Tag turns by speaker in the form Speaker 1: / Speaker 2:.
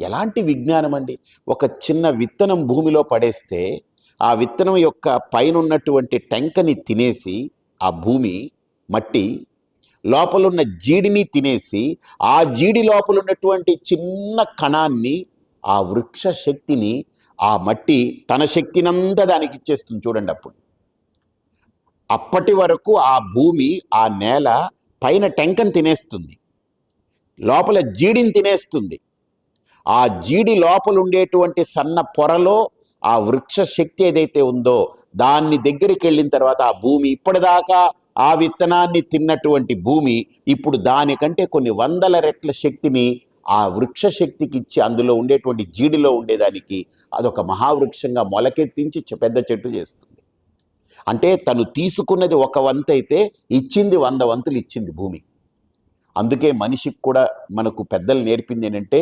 Speaker 1: ఎలాంటి విజ్ఞానం అండి? ఒక చిన్న విత్తనం భూమిలో పడేస్తే ఆ విత్తనం యొక్క పైన ఉన్నటువంటి టెంకని తినేసి ఆ భూమి మట్టి లోపలున్న జీడిని తినేసి ఆ జీడి లోపల ఉన్నటువంటి చిన్న కణాన్ని ఆ వృక్ష శక్తిని ఆ మట్టి తన శక్తినంతా దానికి ఇచ్చేస్తుంది చూడండి అప్పుడు. అప్పటి వరకు ఆ భూమి ఆ నేల పైన టెంకని తినేస్తుంది. లోపల జీడిని తినేస్తుంది. ఆ జీడి లోపల ఉండేటువంటి సన్న పొరలో ఆ వృక్ష శక్తి ఏదైతే ఉందో దాన్ని దగ్గరికి వెళ్ళిన తర్వాత ఆ భూమి ఇప్పటిదాకా ఆ విత్తనాన్ని తిన్నటువంటి భూమి ఇప్పుడు దానికంటే కొన్ని వందల రెట్ల శక్తిని ఆ వృక్ష శక్తికి ఇచ్చి అందులో ఉండేటువంటి జీడిలో ఉండేదానికి అదొక మహావృక్షంగా మొలకెత్తించి పెద్ద చెట్టు చేస్తుంది. అంటే తను తీసుకున్నది ఒక వంతు అయితే ఇచ్చింది వంద వంతులు ఇచ్చింది భూమి. అందుకే మనిషికి కూడా మనకు పెద్దలు నేర్పింది ఏంటంటే